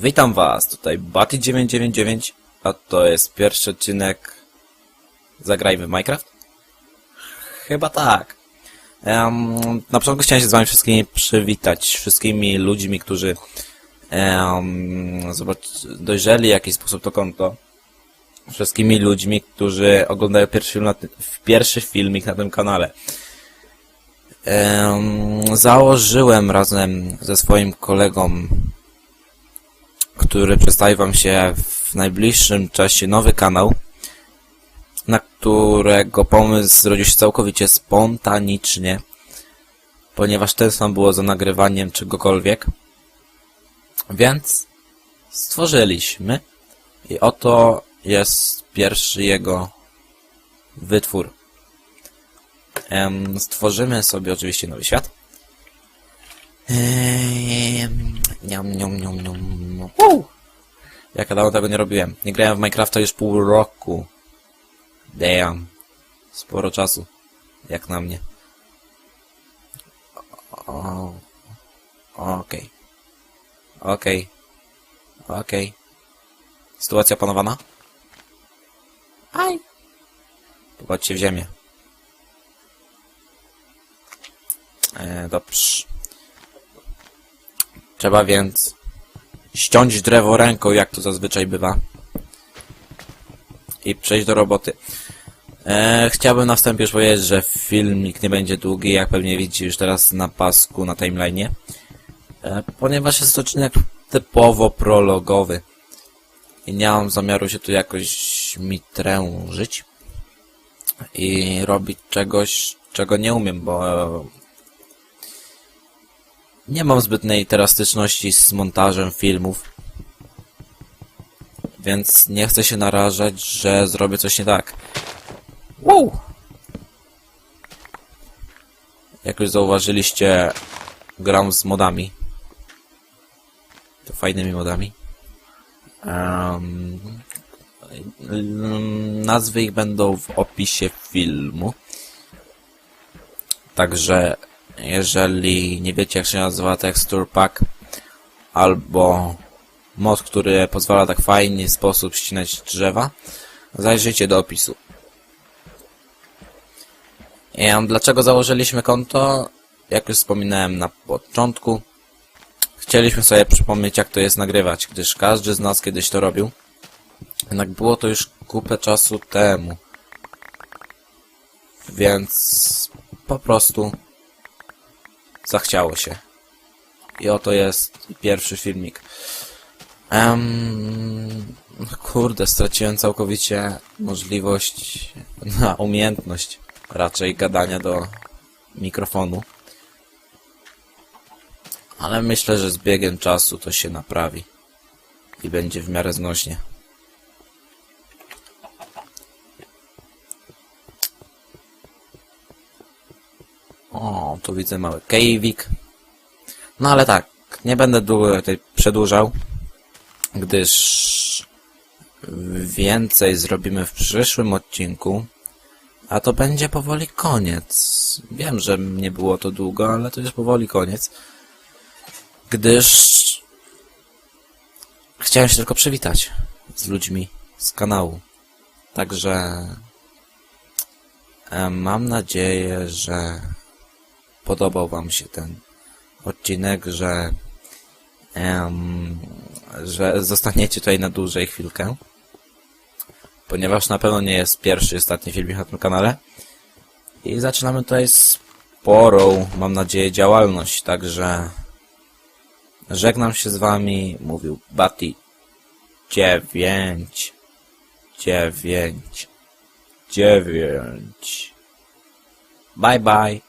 Witam Was, tutaj Baty999, a to jest pierwszy odcinek Zagrajmy w Minecraft? Chyba tak. Em, na początku chciałem się z Wami wszystkimi przywitać, wszystkimi ludźmi, którzy em, zobacz, dojrzeli w jakiś sposób to konto. Wszystkimi ludźmi, którzy oglądają pierwszy, film na pierwszy filmik na tym kanale. Em, założyłem razem ze swoim kolegą który przedstawi Wam się w najbliższym czasie nowy kanał, na którego pomysł zrodził się całkowicie spontanicznie, ponieważ tęskno było za nagrywaniem czegokolwiek. Więc stworzyliśmy i oto jest pierwszy jego wytwór. Stworzymy sobie oczywiście nowy świat. Niam, niam, niam, niam. Woo! Jak dawno tego nie robiłem. Nie grałem w Minecrafta już pół roku. Damn. Sporo czasu. Jak na mnie. Okej. Okej. Okej. Sytuacja panowana? Aj. Popatrzcie w ziemię. E, dobrze. Trzeba więc ściąć drzewo ręką, jak to zazwyczaj bywa. I przejść do roboty. E, chciałbym na wstępie już powiedzieć, że filmik nie będzie długi, jak pewnie widzicie już teraz na pasku, na timeline'ie. E, ponieważ jest to odcinek typowo prologowy. I nie mam zamiaru się tu jakoś mitrężyć. I robić czegoś, czego nie umiem, bo nie mam zbytnej terastyczności z montażem filmów. Więc nie chcę się narażać, że zrobię coś nie tak. Wow! Jak już zauważyliście, gram z modami. To fajnymi modami. Um, nazwy ich będą w opisie filmu. Także jeżeli nie wiecie jak się nazywa Texture Pack albo mod, który pozwala tak fajnie sposób ścinać drzewa, zajrzyjcie do opisu. Dlaczego założyliśmy konto? Jak już wspominałem na początku, chcieliśmy sobie przypomnieć jak to jest nagrywać, gdyż każdy z nas kiedyś to robił. Jednak było to już kupę czasu temu. Więc po prostu zachciało się. I oto jest pierwszy filmik. Em, kurde, straciłem całkowicie możliwość, na umiejętność raczej gadania do mikrofonu. Ale myślę, że z biegiem czasu to się naprawi. I będzie w miarę znośnie. O, tu widzę mały kejwik. No ale tak, nie będę długo tutaj przedłużał, gdyż więcej zrobimy w przyszłym odcinku, a to będzie powoli koniec. Wiem, że nie było to długo, ale to jest powoli koniec, gdyż chciałem się tylko przywitać z ludźmi z kanału. Także em, mam nadzieję, że podobał Wam się ten odcinek, że, em, że zostaniecie tutaj na dłużej chwilkę. Ponieważ na pewno nie jest pierwszy i ostatni filmik na tym kanale. I zaczynamy tutaj sporą, mam nadzieję, działalność. Także żegnam się z Wami, mówił Bati. Dziewięć. Dziewięć. Dziewięć. Bye bye.